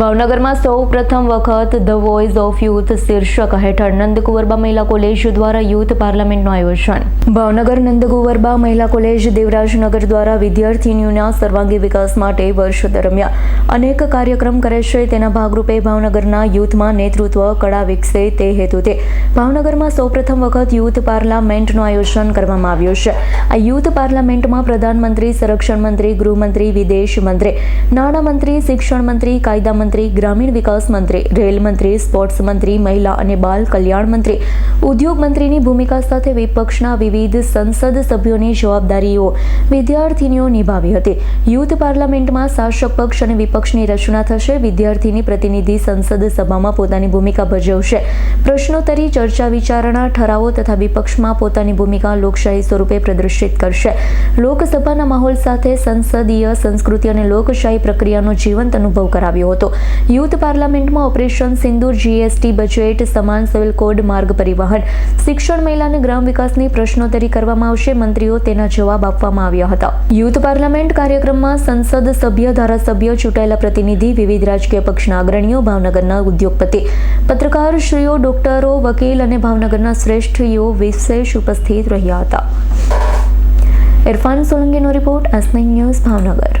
ભાવનગરમાં સૌ પ્રથમ વખત ધ વોઇસ ઓફ યુથ શીર્ષક હેઠળ નંદકુંવરબા મહિલા કોલેજ દ્વારા યુથ પાર્લામેન્ટનું આયોજન. ભાવનગર નંદકુંવરબા મહિલા કોલેજ દેવરાજનગર દ્વારા વિદ્યાર્થીનીઓના સર્વાંગી વિકાસ માટે વર્ષ દરમિયાન અનેક કાર્યક્રમ કરે છે. તેના ભાગરૂપે ભાવનગરના યુથમાં નેતૃત્વ, કળા વિકસે તે હેતુથી ભાવનગરમાં સૌપ્રથમ વખત યુથ પાર્લામેન્ટનું આયોજન કરવામાં આવ્યું છે. આ યુથ પાર્લામેન્ટમાં પ્રધાનમંત્રી, સંરક્ષણ મંત્રી, ગૃહમંત્રી, વિદેશ મંત્રી, નાણામંત્રી, શિક્ષણ મંત્રી, કાયદા મંત્રી, ગ્રામીણ વિકાસ મંત્રી, રેલ મંત્રી, સ્પોર્ટ્સ મંત્રી, મહિલા અને બાલ કલ્યાણ મંત્રી. ઉદ્યોગ મંત્રીની ભૂમિકા સાથે વિપક્ષના વિવિધ સંસદ સભ્યોની જવાબદારીઓ વિદ્યાર્થીનીઓ નિભાવી હતી. યુથ પાર્લામેન્ટમાં શાસક પક્ષ અને વિપક્ષની રચના થશે. વિદ્યાર્થીની પ્રતિનિધિ સંસદ સભામાં પોતાની ભૂમિકા ભજવશે. પ્રશ્નોત્તરી, ચર્ચા વિચારણા, ઠરાવો તથા વિપક્ષમાં પોતાની ભૂમિકા લોકશાહી સ્વરૂપે પ્રદર્શિત કરશે. લોકસભાના માહોલ સાથે સંસદીય સંસ્કૃતિ અને લોકશાહી પ્રક્રિયાનો જીવંત અનુભવ કરાવ્યો હતો. યુથ પાર્લામેન્ટમાં ઓપરેશન સિંદૂર, જીએસટી, બજેટ, સમાન સિવિલ કોડ, માર્ગ પરિવહન. શિક્ષણ, મહિલા અને ગ્રામ વિકાસની પ્રશ્નોત્તરી કરવામાં આવશે. મંત્રીઓ તેના જવાબ આપવામાં આવ્યા હતા. યુથ પાર્લામેન્ટ કાર્યક્રમમાં સંસદ સભ્ય, ધારાસભ્ય, ચૂંટાયેલા પ્રતિનિધિ, વિવિધ રાજકીય પક્ષના અગ્રણીઓ, ભાવનગરના ઉદ્યોગપતિ પત્રકારશ્રીઓ ડોક્ટરો, વકીલ અને ભાવનગરના શ્રેષ્ઠીઓ વિશેષ ઉપસ્થિત રહ્યા હતા. ઇરફાન સોલંકીનો રિપોર્ટ એસ ન્યૂઝ, ભાવનગર.